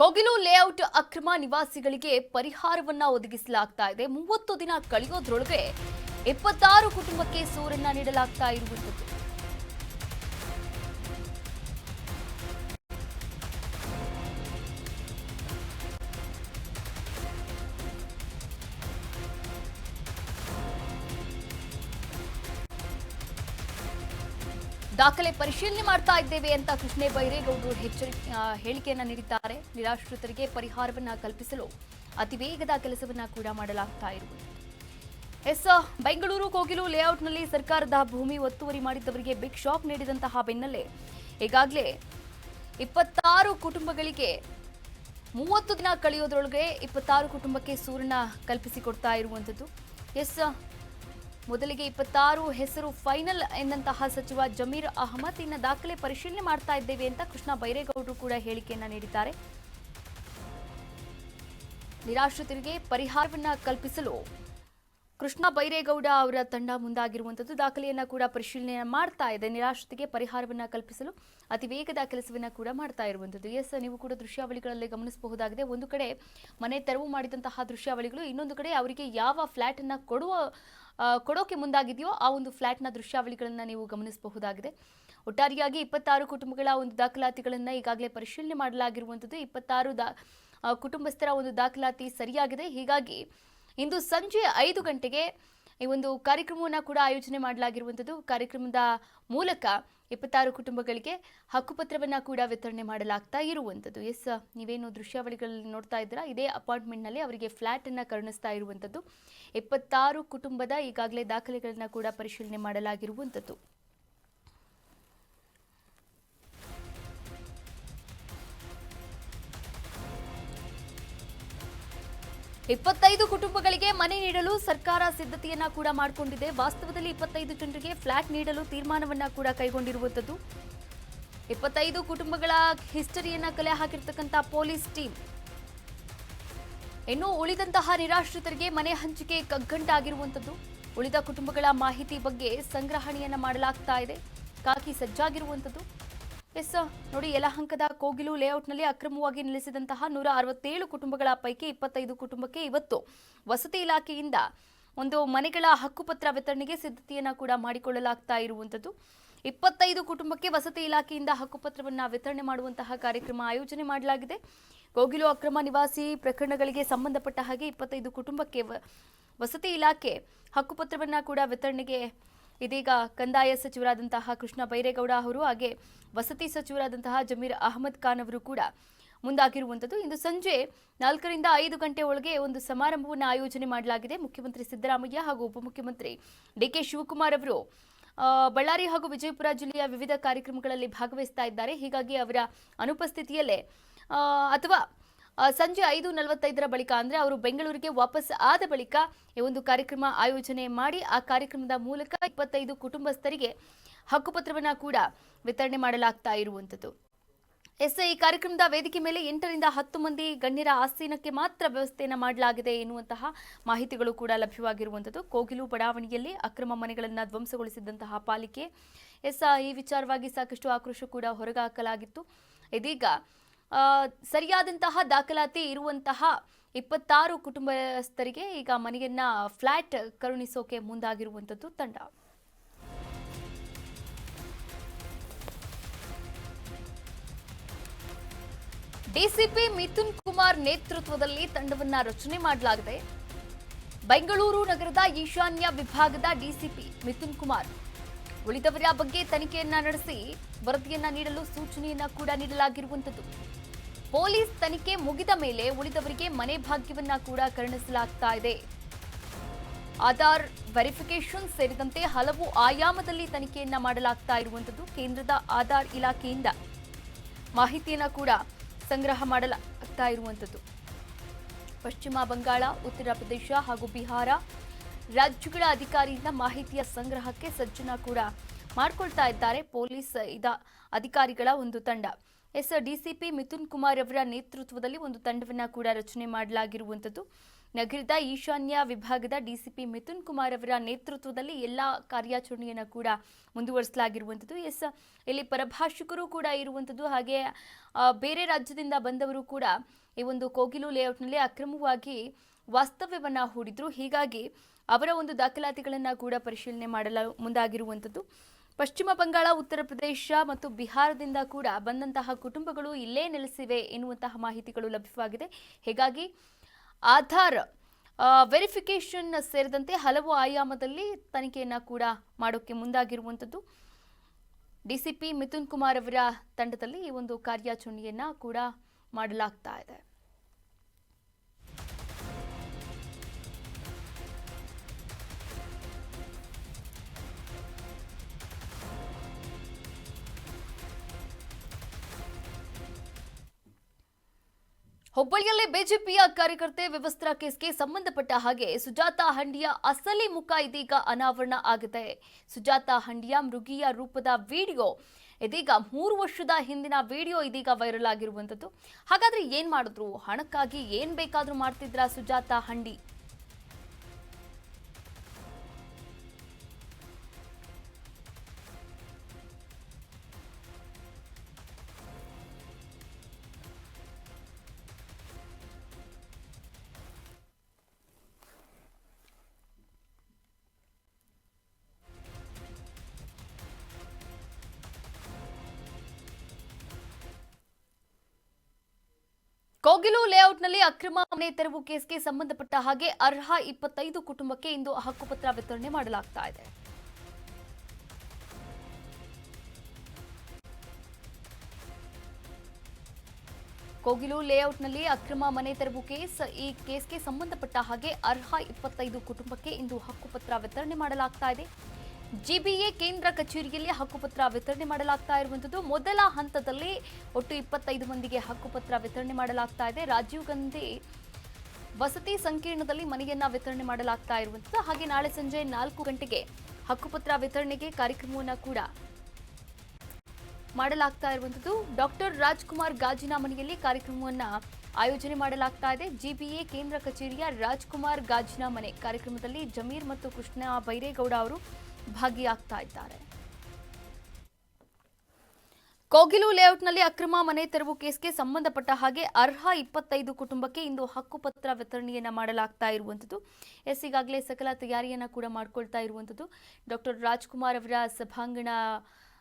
Kogilu layout ಅಕ್ರಮ ನಿವಾಸಿಗಳಿಗೆ ಪರಿಹಾರವನ್ನ ಒದಗಿಸಲಾಗ್ತಾ ಇದೆ. ಮೂವತ್ತು ದಿನ ಕಳೆಯೋದ್ರೊಳಗೆ ಇಪ್ಪತ್ತಾರು ಕುಟುಂಬಕ್ಕೆ ಸೂರನ್ನ ನೀಡಲಾಗ್ತಾ ಇರುವಂಥದ್ದು. ದಾಖಲೆ ಪರಿಶೀಲನೆ ಮಾಡ್ತಾ ಇದ್ದೇವೆ ಅಂತ ಕೃಷ್ಣೇ ಬೈರೇಗೌಡರು ಹೆಚ್ಚರಿ ಹೇಳಿಕೆಯನ್ನು ನೀಡಿದ್ದಾರೆ. ನಿರಾಶ್ರಿತರಿಗೆ ಪರಿಹಾರವನ್ನ ಕಲ್ಪಿಸಲು ಅತಿ ವೇಗದ ಕೆಲಸವನ್ನ ಕೂಡ ಮಾಡಲಾಗ್ತಾ ಇರುವುದು. ಎಸ್ ಬೆಂಗಳೂರು ಕೋಗಿಲು ಲೇಔಟ್ನಲ್ಲಿ ಸರ್ಕಾರದ ಭೂಮಿ ಒತ್ತುವರಿ ಮಾಡಿದ್ದವರಿಗೆ ಬಿಗ್ ಶಾಕ್ ನೀಡಿದಂತಹ ಬೆನ್ನಲ್ಲೇ ಈಗಾಗಲೇ ಇಪ್ಪತ್ತಾರು ಕುಟುಂಬಗಳಿಗೆ ಮೂವತ್ತು ದಿನ ಕಳೆಯೋದ್ರೊಳಗೆ ಇಪ್ಪತ್ತಾರು ಕುಟುಂಬಕ್ಕೆ ಸೂರನ್ನ ಕಲ್ಪಿಸಿಕೊಡ್ತಾ ಇರುವಂಥದ್ದು. ಎಸ್ ಮೊದಲಿಗೆ ಇಪ್ಪತ್ತಾರು ಹೆಸರು ಫೈನಲ್ ಎಂದಂತಹ ಸಚಿವ ಜಮೀರ್ ಅಹಮದ್ ಇನ್ನ ದಾಖಲೆ ಪರಿಶೀಲನೆ ಮಾಡ್ತಾ ಇದ್ದೇವೆ ಅಂತ ಕೃಷ್ಣ ಬೈರೇಗೌಡರು ಕೂಡ ಹೇಳಿಕೆಯನ್ನ ನೀಡಿದ್ದಾರೆ. ನಿರಾಶ್ರಿತರಿಗೆ ಪರಿಹಾರವನ್ನ ಕಲ್ಪಿಸಲು ಕೃಷ್ಣ ಬೈರೇಗೌಡ ಅವರ ತಂಡ ಮುಂದಾಗಿರುವಂಥದ್ದು ದಾಖಲೆಯನ್ನು ಕೂಡ ಪರಿಶೀಲನೆ ಮಾಡ್ತಾ ಇದೆ. ನಿರಾಶ್ರಿತಿಗೆ ಪರಿಹಾರವನ್ನು ಕಲ್ಪಿಸಲು ಅತಿ ವೇಗದ ಕೆಲಸವನ್ನು ಕೂಡ ಮಾಡ್ತಾ ಇರುವಂಥದ್ದು ಎಸ್, ನೀವು ಕೂಡ ದೃಶ್ಯಾವಳಿಗಳಲ್ಲಿ ಗಮನಿಸಬಹುದಾಗಿದೆ. ಒಂದು ಕಡೆ ಮನೆ ತೆರವು ಮಾಡಿದಂತಹ ದೃಶ್ಯಾವಳಿಗಳು, ಇನ್ನೊಂದು ಕಡೆ ಅವರಿಗೆ ಯಾವ ಫ್ಲ್ಯಾಟನ್ನು ಕೊಡುವ ಕೊಡೋಕೆ ಮುಂದಾಗಿದೆಯೋ ಆ ಒಂದು ಫ್ಲಾಟ್ನ ದೃಶ್ಯಾವಳಿಗಳನ್ನು ನೀವು ಗಮನಿಸಬಹುದಾಗಿದೆ. ಒಟ್ಟಾರೆಯಾಗಿ ಇಪ್ಪತ್ತಾರು ಕುಟುಂಬಗಳ ಒಂದು ದಾಖಲಾತಿಗಳನ್ನು ಈಗಾಗಲೇ ಪರಿಶೀಲನೆ ಮಾಡಲಾಗಿರುವಂಥದ್ದು ಇಪ್ಪತ್ತಾರು ದಾ ಕುಟುಂಬಸ್ಥರ ಒಂದು ದಾಖಲಾತಿ ಸರಿಯಾಗಿದೆ. ಹೀಗಾಗಿ ಇಂದು ಸಂಜೆ ಐದು ಗಂಟೆಗೆ ಈ ಒಂದು ಕಾರ್ಯಕ್ರಮವನ್ನು ಕೂಡ ಆಯೋಜನೆ ಮಾಡಲಾಗಿರುವಂಥದ್ದು ಕಾರ್ಯಕ್ರಮದ ಮೂಲಕ ಇಪ್ಪತ್ತಾರು ಕುಟುಂಬಗಳಿಗೆ ಹಕ್ಕುಪತ್ರವನ್ನು ಕೂಡ ವಿತರಣೆ ಮಾಡಲಾಗ್ತಾ ಇರುವಂಥದ್ದು ಎಸ್, ನೀವೇನು ದೃಶ್ಯಾವಳಿಗಳಲ್ಲಿ ನೋಡ್ತಾ ಇದ್ದೀರಾ? ಇದೇ ಅಪಾರ್ಟ್ಮೆಂಟ್ನಲ್ಲಿ ಅವರಿಗೆ ಫ್ಲ್ಯಾಟನ್ನು ಕರುಣಿಸ್ತಾ ಇರುವಂಥದ್ದು ಇಪ್ಪತ್ತಾರು ಕುಟುಂಬದ ಈಗಾಗಲೇ ದಾಖಲೆಗಳನ್ನು ಕೂಡ ಪರಿಶೀಲನೆ ಮಾಡಲಾಗಿರುವಂಥದ್ದು ಇಪ್ಪತ್ತೈದು ಕುಟುಂಬಗಳಿಗೆ ಮನೆ ನೀಡಲು ಸರ್ಕಾರ ಸಿದ್ಧತೆಯನ್ನ ಕೂಡ ಮಾಡಿಕೊಂಡಿದೆ. ವಾಸ್ತವದಲ್ಲಿ ಇಪ್ಪತ್ತೈದು ಜನರಿಗೆ ಫ್ಲಾಟ್ ನೀಡಲು ತೀರ್ಮಾನವನ್ನ ಕೂಡ ಕೈಗೊಂಡಿರುವಂಥದ್ದು. ಇಪ್ಪತ್ತೈದು ಕುಟುಂಬಗಳ ಹಿಸ್ಟರಿಯನ್ನ ಕಲೆ ಹಾಕಿರ್ತಕ್ಕಂಥ ಪೊಲೀಸ್ ಟೀಮ್. ಇನ್ನು ಉಳಿದಂತಹ ನಿರಾಶ್ರಿತರಿಗೆ ಮನೆ ಹಂಚಿಕೆ ಕಗ್ಗಂಟಾಗಿರುವಂಥದ್ದು ಉಳಿದ ಕುಟುಂಬಗಳ ಮಾಹಿತಿ ಬಗ್ಗೆ ಸಂಗ್ರಹಣೆಯನ್ನ ಮಾಡಲಾಗ್ತಾ ಇದೆ. ಕಾಕಿ ಸಜ್ಜಾಗಿರುವಂಥದ್ದು. ಎಸ್ ನೋಡಿ, ಯಲಹಂಕದ ಕೋಗಿಲು ಲೇಔಟ್ನಲ್ಲಿ ಅಕ್ರಮವಾಗಿ ನೆಲೆಸಿದಂತಹ ನೂರ ಅರವತ್ತೇಳು ಕುಟುಂಬಗಳ ಪೈಕಿ ಇಪ್ಪತ್ತೈದು ಕುಟುಂಬಕ್ಕೆ ಇವತ್ತು ವಸತಿ ಇಲಾಖೆಯಿಂದ ಒಂದು ಮನೆಗಳ ಹಕ್ಕುಪತ್ರ ವಿತರಣೆಗೆ ಸಿದ್ಧತೆಯನ್ನು ಕೂಡ ಮಾಡಿಕೊಳ್ಳಲಾಗ್ತಾ ಇರುವಂಥದ್ದು. ಇಪ್ಪತ್ತೈದು ಕುಟುಂಬಕ್ಕೆ ವಸತಿ ಇಲಾಖೆಯಿಂದ ಹಕ್ಕುಪತ್ರವನ್ನು ವಿತರಣೆ ಮಾಡುವಂತಹ ಕಾರ್ಯಕ್ರಮ ಆಯೋಜನೆ ಮಾಡಲಾಗಿದೆ. ಕೋಗಿಲು ಅಕ್ರಮ ನಿವಾಸಿ ಪ್ರಕರಣಗಳಿಗೆ ಸಂಬಂಧಪಟ್ಟ ಹಾಗೆ ಇಪ್ಪತ್ತೈದು ಕುಟುಂಬಕ್ಕೆ ವಸತಿ ಇಲಾಖೆ ಹಕ್ಕುಪತ್ರವನ್ನು ಕೂಡ ವಿತರಣೆಗೆ ಇದೀಗ ಕಂದಾಯ ಸಚಿವರಾದಂತಹ ಕೃಷ್ಣ ಬೈರೇಗೌಡ ಅವರು ಹಾಗೆ ವಸತಿ ಸಚಿವರಾದಂತಹ ಜಮೀರ್ ಅಹಮದ್ ಖಾನ್ ಅವರು ಕೂಡ ಮುಂದಾಗಿರುವಂಥದ್ದು. ಇಂದು ಸಂಜೆ ನಾಲ್ಕರಿಂದ ಐದು ಗಂಟೆ ಒಳಗೆ ಒಂದು ಸಮಾರಂಭವನ್ನು ಆಯೋಜನೆ ಮಾಡಲಾಗಿದೆ. ಮುಖ್ಯಮಂತ್ರಿ ಸಿದ್ದರಾಮಯ್ಯ ಹಾಗೂ ಉಪಮುಖ್ಯಮಂತ್ರಿ ಡಿಕೆ ಶಿವಕುಮಾರ್ ಅವರು ಬಳ್ಳಾರಿ ಹಾಗೂ ವಿಜಯಪುರ ಜಿಲ್ಲೆಯ ವಿವಿಧ ಕಾರ್ಯಕ್ರಮಗಳಲ್ಲಿ ಭಾಗವಹಿಸ್ತಾ ಇದ್ದಾರೆ. ಹೀಗಾಗಿ ಅವರ ಅನುಪಸ್ಥಿತಿಯಲ್ಲೇ ಅಥವಾ ಸಂಜೆ ಐದು ನಲವತ್ತೈದರ ಬಳಿಕ ಅಂದರೆ ಅವರು ಬೆಂಗಳೂರಿಗೆ ವಾಪಸ್ ಆದ ಬಳಿಕ ಈ ಒಂದು ಕಾರ್ಯಕ್ರಮ ಆಯೋಜನೆ ಮಾಡಿ ಆ ಕಾರ್ಯಕ್ರಮದ ಮೂಲಕ ಇಪ್ಪತ್ತೈದು ಕುಟುಂಬಸ್ಥರಿಗೆ ಹಕ್ಕುಪತ್ರವನ್ನು ಕೂಡ ವಿತರಣೆ ಮಾಡಲಾಗ್ತಾ ಇರುವಂಥದ್ದು. ಎಸ್, ಈ ಕಾರ್ಯಕ್ರಮದ ವೇದಿಕೆ ಮೇಲೆ ಎಂಟರಿಂದ ಹತ್ತು ಮಂದಿ ಗಣ್ಯರ ಆಸೀನಕ್ಕೆ ಮಾತ್ರ ವ್ಯವಸ್ಥೆಯನ್ನು ಮಾಡಲಾಗಿದೆ ಎನ್ನುವಂತಹ ಮಾಹಿತಿಗಳು ಕೂಡ ಲಭ್ಯವಾಗಿರುವಂಥದ್ದು. ಕೋಗಿಲು ಬಡಾವಣೆಯಲ್ಲಿ ಅಕ್ರಮ ಮನೆಗಳನ್ನು ಧ್ವಂಸಗೊಳಿಸಿದಂತಹ ಪಾಲಿಕೆ. ಎಸ್, ಈ ವಿಚಾರವಾಗಿ ಸಾಕಷ್ಟು ಆಕ್ರೋಶ ಕೂಡ ಹೊರಗಾಕಲಾಗಿತ್ತು. ಇದೀಗ ಸರಿಯಾದಂತಹ ದಾಖಲಾತಿ ಇರುವಂತಹ ಇಪ್ಪತ್ತಾರು ಕುಟುಂಬಸ್ಥರಿಗೆ ಈಗ ಮನೆಯನ್ನ ಫ್ಲಾಟ್ ಕರುಣಿಸೋಕೆ ಮುಂದಾಗಿರುವಂಥದ್ದು ತಂಡ. ಡಿಸಿಪಿ ಮಿಥುನ್ ಕುಮಾರ್ ನೇತೃತ್ವದಲ್ಲಿ ತಂಡವನ್ನ ರಚನೆ ಮಾಡಲಾಗಿದೆ. ಬೆಂಗಳೂರು ನಗರದ ಈಶಾನ್ಯ ವಿಭಾಗದ ಡಿಸಿಪಿ ಮಿಥುನ್ ಕುಮಾರ್ ಉಳಿದವರ ಬಗ್ಗೆ ತನಿಖೆಯನ್ನ ನಡೆಸಿ ವರದಿಯನ್ನ ನೀಡಲು ಸೂಚನೆಯನ್ನ ಕೂಡ ನೀಡಲಾಗಿರುವಂಥದ್ದು. ಪೊಲೀಸ್ ತನಿಖೆ ಮುಗಿದ ಮೇಲೆ ಉಳಿದವರಿಗೆ ಮನೆ ಭಾಗ್ಯವನ್ನ ಕೂಡ ಕರುಣಿಸಲಾಗ್ತಾ ಇದೆ. ಆಧಾರ್ ವೆರಿಫಿಕೇಶನ್ ಸೇರಿದಂತೆ ಹಲವು ಆಯಾಮದಲ್ಲಿ ತನಿಖೆಯನ್ನ ಮಾಡಲಾಗ್ತಾ ಇರುವಂಥದ್ದು ಕೇಂದ್ರದ ಆಧಾರ್ ಇಲಾಖೆಯಿಂದ. ಮಾಹಿತಿಯನ್ನ ಕೂಡ ಸಂಗ್ರಹ ಮಾಡಲಾಗ್ತಾ ಇರುವಂಥದ್ದು. ಪಶ್ಚಿಮ ಬಂಗಾಳ, ಉತ್ತರ ಪ್ರದೇಶ ಹಾಗೂ ಬಿಹಾರ ರಾಜ್ಯಗಳ ಅಧಿಕಾರಿಯಿಂದ ಮಾಹಿತಿಯ ಸಂಗ್ರಹಕ್ಕೆ ಸಜ್ಜನ ಕೂಡ ಮಾಡಿಕೊಳ್ತಾ ಇದ್ದಾರೆ. ಪೊಲೀಸ್ ಇದ ಅಧಿಕಾರಿಗಳ ಒಂದು ತಂಡ. ಎಸ್ ಡಿಸಿಪಿ ಮಿಥುನ್ ಕುಮಾರ್ ಅವರ ನೇತೃತ್ವದಲ್ಲಿ ಒಂದು ತಂಡವನ್ನು ಕೂಡ ರಚನೆ ಮಾಡಲಾಗಿರುವಂಥದ್ದು. ನಗರದ ಈಶಾನ್ಯ ವಿಭಾಗದ ಡಿಸಿಪಿ ಮಿಥುನ್ ಕುಮಾರ್ ಅವರ ನೇತೃತ್ವದಲ್ಲಿ ಎಲ್ಲ ಕಾರ್ಯಾಚರಣೆಯನ್ನು ಕೂಡ ಮುಂದುವರಿಸಲಾಗಿರುವಂಥದ್ದು. ಎಸ್ ಇಲ್ಲಿ ಪರಭಾಷಿಕರು ಕೂಡ ಇರುವಂಥದ್ದು. ಹಾಗೆ ಬೇರೆ ರಾಜ್ಯದಿಂದ ಬಂದವರು ಕೂಡ ಈ ಒಂದು ಕೋಗಿಲು ಲೇಔಟ್ನಲ್ಲಿ ಅಕ್ರಮವಾಗಿ ವಾಸ್ತವ್ಯವನ್ನು ಹೂಡಿದ್ರು. ಹೀಗಾಗಿ ಅವರ ಒಂದು ದಾಖಲಾತಿಗಳನ್ನು ಕೂಡ ಪರಿಶೀಲನೆ ಮಾಡಲು ಮುಂದಾಗಿರುವಂಥದ್ದು. ಪಶ್ಚಿಮ ಬಂಗಾಳ, ಉತ್ತರ ಪ್ರದೇಶ ಮತ್ತು ಬಿಹಾರದಿಂದ ಕೂಡ ಬಂದಂತಹ ಕುಟುಂಬಗಳು ಇಲ್ಲೇ ನೆಲೆಸಿವೆ ಎನ್ನುವಂತಹ ಮಾಹಿತಿಗಳು ಲಭ್ಯವಾಗಿದೆ. ಹೀಗಾಗಿ ಆಧಾರ್ ವೆರಿಫಿಕೇಶನ್ ಸೇರಿದಂತೆ ಹಲವು ಆಯಾಮದಲ್ಲಿ ತನಿಖೆಯನ್ನು ಕೂಡ ಮಾಡೋಕ್ಕೆ ಮುಂದಾಗಿರುವಂಥದ್ದು. ಡಿಸಿಪಿ ಮಿಥುನ್ ಕುಮಾರ್ ಅವರ ತಂಡದಲ್ಲಿ ಈ ಒಂದು ಕಾರ್ಯಾಚರಣೆಯನ್ನು ಕೂಡ ಮಾಡಲಾಗ್ತಾ ಇದೆ. ಹುಬ್ಬಳ್ಳಿಯಲ್ಲಿ ಬಿಜೆಪಿಯ ಕಾರ್ಯಕರ್ತೆ ವ್ಯವಸ್ಥಾ ಕೇಸ್ಗೆ ಸಂಬಂಧಪಟ್ಟ ಹಾಗೆ ಸುಜಾತ ಹಂಡಿಯ ಅಸಲಿ ಮುಖ ಇದೀಗ ಅನಾವರಣ ಆಗಿದೆ ಸುಜಾತ ಹಂಡಿಯ ಮೃಗಿಯ ರೂಪದ ವಿಡಿಯೋ, ಇದೀಗ ಮೂರು ವರ್ಷದ ಹಿಂದಿನ ವಿಡಿಯೋ ಇದೀಗ ವೈರಲ್ ಆಗಿರುವಂಥದ್ದು. ಹಾಗಾದ್ರೆ ಏನ್ ಮಾಡಿದ್ರು? ಹಣಕ್ಕಾಗಿ ಏನ್ ಬೇಕಾದ್ರೂ ಮಾಡ್ತಿದ್ರ ಸುಜಾತ ಹಂಡಿ? ಕೋಗಿಲು ಲೇಔಟ್ನಲ್ಲಿ ಅಕ್ರಮ ಮನೆ ತೆರವು ಕೇಸ್ಗೆ ಸಂಬಂಧಪಟ್ಟ ಹಾಗೆ ಅರ್ಹ ಇಪ್ಪತ್ತೈದು ಕುಟುಂಬಕ್ಕೆ ಇಂದು ಹಕ್ಕುಪತ್ರ ವಿತರಣೆ ಮಾಡಲಾಗ್ತಾ ಇದೆ. ಕೋಗಿಲು ಲೇಔಟ್ನಲ್ಲಿ ಅಕ್ರಮ ಮನೆ ತೆರವು ಕೇಸ್, ಈ ಕೇಸ್ಗೆ ಸಂಬಂಧಪಟ್ಟ ಹಾಗೆ ಅರ್ಹ ಇಪ್ಪತ್ತೈದು ಕುಟುಂಬಕ್ಕೆ ಇಂದು ಹಕ್ಕುಪತ್ರ ವಿತರಣೆ ಮಾಡಲಾಗ್ತಾ ಇದೆ. ಜಿಬಿಎ ಕೇಂದ್ರ ಕಚೇರಿಯಲ್ಲಿ ಹಕ್ಕುಪತ್ರ ವಿತರಣೆ ಮಾಡಲಾಗ್ತಾ ಇರುವಂತದ್ದು ಮೊದಲ ಹಂತದಲ್ಲಿ ಒಟ್ಟು ಇಪ್ಪತ್ತೈದು ಮಂದಿಗೆ ಹಕ್ಕುಪತ್ರ ವಿತರಣೆ ಮಾಡಲಾಗ್ತಾ ಇದೆ. ರಾಜೀವ್ ಗಾಂಧಿ ವಸತಿ ಸಂಕೀರ್ಣದಲ್ಲಿ ಮನೆಯನ್ನ ವಿತರಣೆ ಮಾಡಲಾಗ್ತಾ ಇರುವಂತದ್ದು ಹಾಗೆ ನಾಳೆ ಸಂಜೆ ನಾಲ್ಕು ಗಂಟೆಗೆ ಹಕ್ಕುಪತ್ರ ವಿತರಣೆಗೆ ಕಾರ್ಯಕ್ರಮವನ್ನು ಕೂಡ ಮಾಡಲಾಗ್ತಾ ಇರುವಂತದ್ದು ಡಾಕ್ಟರ್ ರಾಜ್ಕುಮಾರ್ ಗಾಜಿನ ಮನೆಯಲ್ಲಿ ಕಾರ್ಯಕ್ರಮವನ್ನ ಆಯೋಜನೆ ಮಾಡಲಾಗ್ತಾ ಇದೆ. ಜಿಬಿಎ ಕೇಂದ್ರ ಕಚೇರಿಯ ರಾಜ್ಕುಮಾರ್ ಗಾಜಿನ ಮನೆ ಕಾರ್ಯಕ್ರಮದಲ್ಲಿ ಜಮೀರ್ ಮತ್ತು ಕೃಷ್ಣ ಬೈರೇಗೌಡ ಅವರು ಭಾಗಿಯಾಗ್ತಾ ಇದ್ದಾರೆ. ಕೋಗಿಲು ಲೇಔಟ್ನಲ್ಲಿ ಅಕ್ರಮ ಮನೆ ತೆರವು ಕೇಸ್ಗೆ ಸಂಬಂಧಪಟ್ಟ ಹಾಗೆ ಅರ್ಹ ಇಪ್ಪತ್ತೈದು ಕುಟುಂಬಕ್ಕೆ ಇಂದು ಹಕ್ಕುಪತ್ರ ವಿತರಣೆಯನ್ನ ಮಾಡಲಾಗ್ತಾ ಇರುವಂಥದ್ದು. ಎಸ್, ಈಗಾಗಲೇ ಸಕಲ ತಯಾರಿಯನ್ನ ಕೂಡ ಮಾಡ್ಕೊಳ್ತಾ ಇರುವಂಥದ್ದು. ಡಾಕ್ಟರ್ ರಾಜ್ಕುಮಾರ್ ಅವರ ಸಭಾಂಗಣ,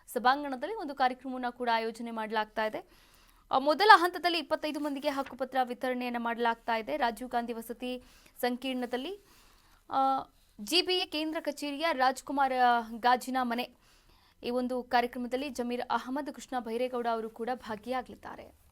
ಸಭಾಂಗಣದಲ್ಲಿ ಒಂದು ಕಾರ್ಯಕ್ರಮವನ್ನು ಕೂಡ ಆಯೋಜನೆ ಮಾಡಲಾಗ್ತಾ ಇದೆ. ಮೊದಲ ಹಂತದಲ್ಲಿ ಇಪ್ಪತ್ತೈದು ಮಂದಿಗೆ ಹಕ್ಕುಪತ್ರ ವಿತರಣೆಯನ್ನು ಮಾಡಲಾಗ್ತಾ ಇದೆ. ರಾಜೀವ್ ಗಾಂಧಿ ವಸತಿ ಸಂಕೀರ್ಣದಲ್ಲಿ. ಜಿಬಿಎ ಕೇಂದ್ರ ಕಚೇರಿಯ ರಾಜ್ಕುಮಾರ್ ಗಾಜಿನ ಮನೆ. ಈ ಒಂದು ಕಾರ್ಯಕ್ರಮದಲ್ಲಿ ಜಮೀರ್ ಅಹಮದ್, ಕೃಷ್ಣ ಬೈರೇಗೌಡ ಅವರು ಕೂಡ ಭಾಗಿಯಾಗಲಿದ್ದಾರೆ.